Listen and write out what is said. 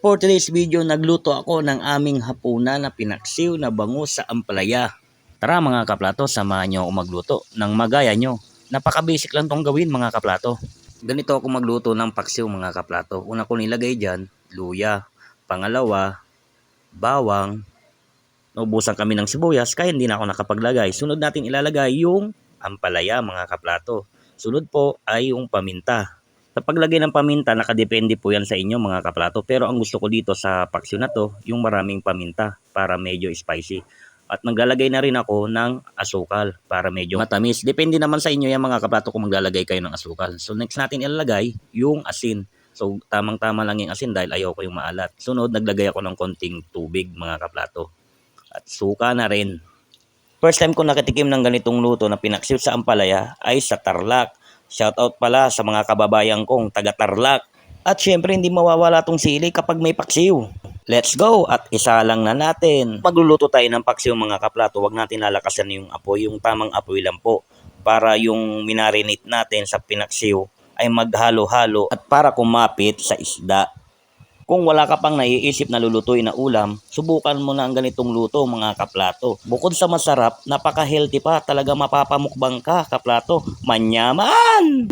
For today's video, nagluto ako ng aming hapunan na pinaksiw na bangus sa ampalaya. Tara mga kaplato, samahan nyo ako magluto ng magaya nyo. Napaka-basic lang tong gawin mga kaplato. Ganito ako magluto ng paksiw mga kaplato. Una ko nilagay dyan, luya. Pangalawa, bawang. Naubusan kami ng sibuyas kaya hindi na ako nakapaglagay. Sunod natin ilalagay yung ampalaya mga kaplato. Sunod po ay yung paminta. Sa paglagay ng paminta, nakadepende po yan sa inyo mga kaplato. Pero ang gusto ko dito sa paksyo na to, yung maraming paminta para medyo spicy. At maglalagay na rin ako ng asukal para medyo matamis. Depende naman sa inyo yan mga kaplato kung maglalagay kayo ng asukal. So next natin ilalagay yung asin. So tamang-tama lang yung asin dahil ayaw ko yung maalat. Sunod, naglagay ako ng konting tubig mga kaplato. At suka na rin. First time ko nakatikim ng ganitong luto na pinaksiw sa ampalaya ay sa Tarlac. Shoutout pala sa mga kababayan kong taga Tarlac. At syempre hindi mawawala tong sili kapag may paksiw. Let's go! At isa lang na natin. Magluluto tayo ng paksiw mga kaplato. Huwag natin lalakasan yung apoy. Yung tamang apoy lang po. Para yung minarinate natin sa pinaksiw ay maghalo-halo at para kumapit sa isda. Kung wala ka pang naiisip na lulutuin na ulam, subukan mo na ang ganitong luto mga kaplato. Bukod sa masarap, napaka-healthy pa. Talaga mapapamukbang ka, kaplato. Manyaman!